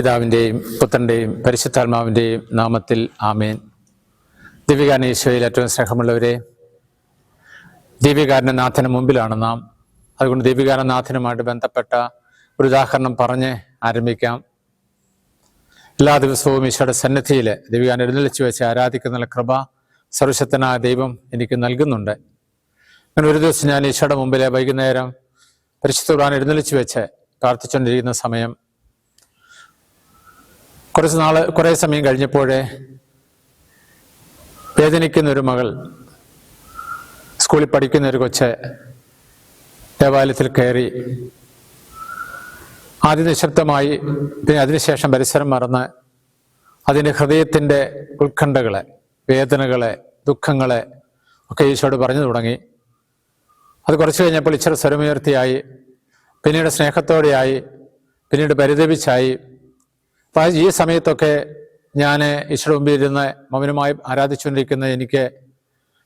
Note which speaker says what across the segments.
Speaker 1: പിതാവിന്റെയും പുത്രന്റെയും പരിശുദ്ധാത്മാവിന്റെയും നാമത്തിൽ ആമേൻ. ഈശോയിൽ ഏറ്റവും സ്നേഹമുള്ളവരെ ദിവ്യകാരന്റെ നാഥന് മുമ്പിലാണ് നാം. അതുകൊണ്ട് ദിവ്യകാരൻ നാഥനുമായിട്ട് ബന്ധപ്പെട്ട ഒരു ഉദാഹരണം പറഞ്ഞ് ആരംഭിക്കാം. എല്ലാ ദിവസവും ഈശോയുടെ സന്നിധിയിൽ ദിവ്യകാരൻ എഴുന്നള്ളിച്ച് വെച്ച് ആരാധിക്കുന്ന കൃപ സർവശക്തനായ ദൈവം എനിക്ക് നൽകുന്നുണ്ട്. അങ്ങനെ ഒരു ദിവസം ഞാൻ ഈശോയുടെ മുമ്പിലെ വൈകുന്നേരം പരിശുദ്ധ കുർബാന എഴുന്നള്ളിച്ച് വെച്ച് പ്രാർത്ഥിച്ചുകൊണ്ടിരിക്കുന്ന സമയം കുറച്ച് നാൾ കുറേ സമയം കഴിഞ്ഞപ്പോഴേ വേദനിക്കുന്ന ഒരു മകൾ സ്കൂളിൽ പഠിക്കുന്ന ഒരു കൊച്ച് ദേവാലയത്തിൽ കയറി ആദ്യം നിശബ്ദമായി പിന്നെ അതിനുശേഷം പരിസരം മറന്ന് അതിന്റെ ഹൃദയത്തിന്റെ ഉത്കണ്ഠകളെ വേദനകളെ ദുഃഖങ്ങളെ ഒക്കെ ഈശോട് പറഞ്ഞു തുടങ്ങി. അത് കുറച്ച് കഴിഞ്ഞപ്പോൾ ഇച്ചിരി സ്വരമുയർത്തിയായി പിന്നീട് സ്നേഹത്തോടെയായി പിന്നീട് പരിതപിച്ചായി ഈ സമയത്തൊക്കെ ഞാൻ ഈശ്വര മുമ്പിൽ ഇരുന്ന് മൗനമായി ആരാധിച്ചുകൊണ്ടിരിക്കുന്ന എനിക്ക്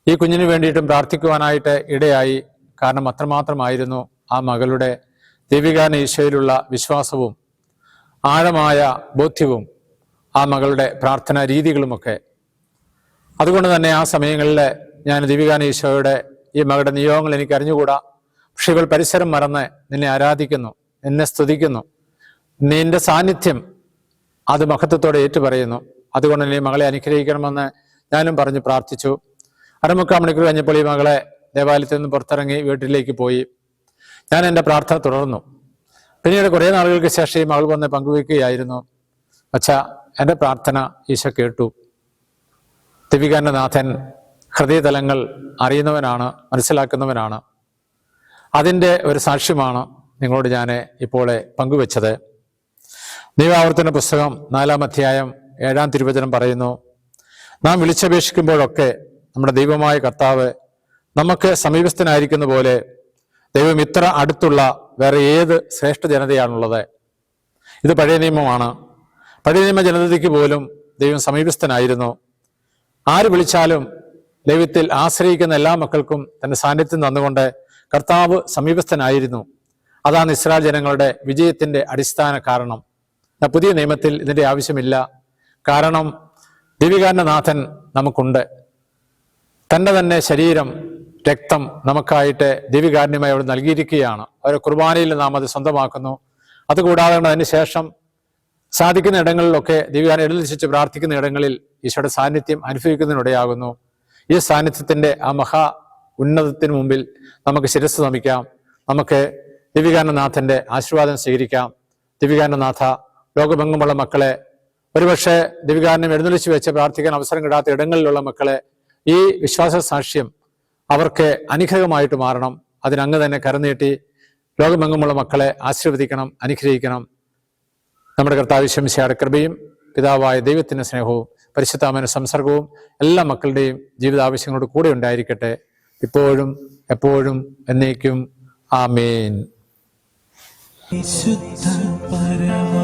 Speaker 1: ഈ കുഞ്ഞിന് വേണ്ടിയിട്ടും പ്രാർത്ഥിക്കുവാനായിട്ട് ഇടയായി. കാരണം അത്രമാത്രമായിരുന്നു ആ മകളുടെ ദൈവികാന ഈശോയിലുള്ള വിശ്വാസവും ആഴമായ ബോധ്യവും ആ മകളുടെ പ്രാർത്ഥനാ രീതികളുമൊക്കെ. അതുകൊണ്ട് തന്നെ ആ സമയങ്ങളിൽ ഞാൻ ദീപികാന ഈശോയുടെ ഈ മകളുടെ നിയോഗങ്ങൾ എനിക്ക് അറിഞ്ഞുകൂടാ. പക്ഷെ ഇവൾ പരിസരം മറന്ന് നിന്നെ ആരാധിക്കുന്നു നിന്നെ സ്തുതിക്കുന്നു. നിന്റെ സാന്നിധ്യം അത് മഹത്വത്തോടെ ഏറ്റുപറയുന്നു. അതുകൊണ്ട് തന്നെ മകളെ അനുഗ്രഹിക്കണമെന്ന് ഞാനും പറഞ്ഞ് പ്രാർത്ഥിച്ചു. അരമുക്കാൽ മണിക്കൂർ കഴിഞ്ഞപ്പോൾ ഈ മകളെ ദേവാലയത്തിൽ നിന്ന് പുറത്തിറങ്ങി വീട്ടിലേക്ക് പോയി. ഞാൻ എന്റെ പ്രാർത്ഥന തുടർന്നു. പിന്നീട് കുറേ നാളുകൾക്ക് ശേഷം ഈ മകൾ വന്ന് പങ്കുവയ്ക്കുകയായിരുന്നു. അച്ഛാ എന്റെ പ്രാർത്ഥന ഈശോ കേട്ടു. ദിവികാന്റെ നാഥൻ ഹൃദയതലങ്ങൾ അറിയുന്നവനാണ് മനസ്സിലാക്കുന്നവനാണ്. അതിന്റെ ഒരു സാക്ഷ്യമാണ് നിങ്ങളോട് ഞാൻ ഇപ്പോൾ പങ്കുവെച്ചത്. ദൈവാവർത്തന പുസ്തകം നാലാം അധ്യായം ഏഴാം തിരുവചനം പറയുന്നു നാം വിളിച്ചപേക്ഷിക്കുമ്പോഴൊക്കെ നമ്മുടെ ദൈവമായ കർത്താവ് നമുക്ക് സമീപസ്ഥനായിരിക്കുന്ന പോലെ ദൈവം ഇത്ര അടുത്തുള്ള വേറെ ഏത് ശ്രേഷ്ഠ ജനതയാണുള്ളത്? ഇത് പഴയ നിയമമാണ്. പഴയ നിയമ ജനതയ്ക്ക് പോലും ദൈവം സമീപസ്ഥനായിരുന്നു. ആര് വിളിച്ചാലും ദൈവത്തിൽ ആശ്രയിക്കുന്ന എല്ലാ മക്കൾക്കും തന്റെ സാന്നിധ്യം തന്നുകൊണ്ട് കർത്താവ് സമീപസ്ഥനായിരുന്നു. അതാണ് ഇസ്രായേൽ ജനങ്ങളുടെ വിജയത്തിന്റെ അടിസ്ഥാന കാരണം. പുതിയ നിയമത്തിൽ ഇതിന്റെ ആവശ്യമില്ല. കാരണം ദിവികാരന്റെ നാഥൻ നമുക്കുണ്ട്. തന്നെ തന്നെ ശരീരം രക്തം നമുക്കായിട്ട് ദിവികാരുണ്യമായി അവിടെ നൽകിയിരിക്കുകയാണ്. ഓരോ കുർബാനയിൽ നാം അത് സ്വന്തമാക്കുന്നു. അതുകൂടാതെ അതിന് ശേഷം സാധിക്കുന്ന ഇടങ്ങളിലൊക്കെ ദിവ്യാന എഴുതിച്ച് പ്രാർത്ഥിക്കുന്ന ഇടങ്ങളിൽ ഈശോയുടെ സാന്നിധ്യം അനുഭവിക്കുന്നതിനിടയാകുന്നു. ഈ സാന്നിധ്യത്തിന്റെ ആ മഹാ ഉന്നതത്തിന് മുമ്പിൽ നമുക്ക് ശിരസ് നമിക്കാം. നമുക്ക് ദിവ്യകാനനാഥന്റെ ആശീർവാദം സ്വീകരിക്കാം. ദിവികാനനാഥ ലോകമെങ്ങുമുള്ള മക്കളെ ഒരുപക്ഷെ ദിവികാരനം എഴുന്നള്ളിച്ച് വെച്ച് പ്രാർത്ഥിക്കാൻ അവസരം കിട്ടാത്ത ഇടങ്ങളിലുള്ള മക്കളെ ഈ വിശ്വാസ സാക്ഷ്യം അവർക്ക് അനുഗ്രഹമായിട്ട് മാറണം. അതിനങ്ങ് തന്നെ കരനീട്ടി ലോകമെങ്ങുമുള്ള മക്കളെ ആശീർവദിക്കണം അനുഗ്രഹിക്കണം. നമ്മുടെ കർത്താവിശ്വമിശയുടെ കൃപയും പിതാവായ ദൈവത്തിന്റെ സ്നേഹവും പരിശുദ്ധാമന സംസർഗവും എല്ലാ മക്കളുടെയും ജീവിതാവശ്യങ്ങളോട് കൂടെ ഉണ്ടായിരിക്കട്ടെ. ഇപ്പോഴും എപ്പോഴും എന്നേക്കും. ആമേൻ.
Speaker 2: വിശുദ്ധ പരമമാ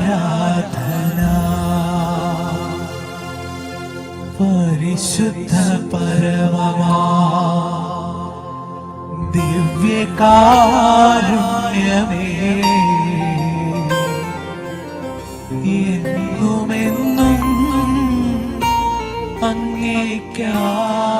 Speaker 2: അങ്ങേക്കാരാധന പരിശുദ്ധ പരമമാ ദിവ്യകാരുണ്യമേ എന്നുമെന്നും അങ്ങേക്കാരാധന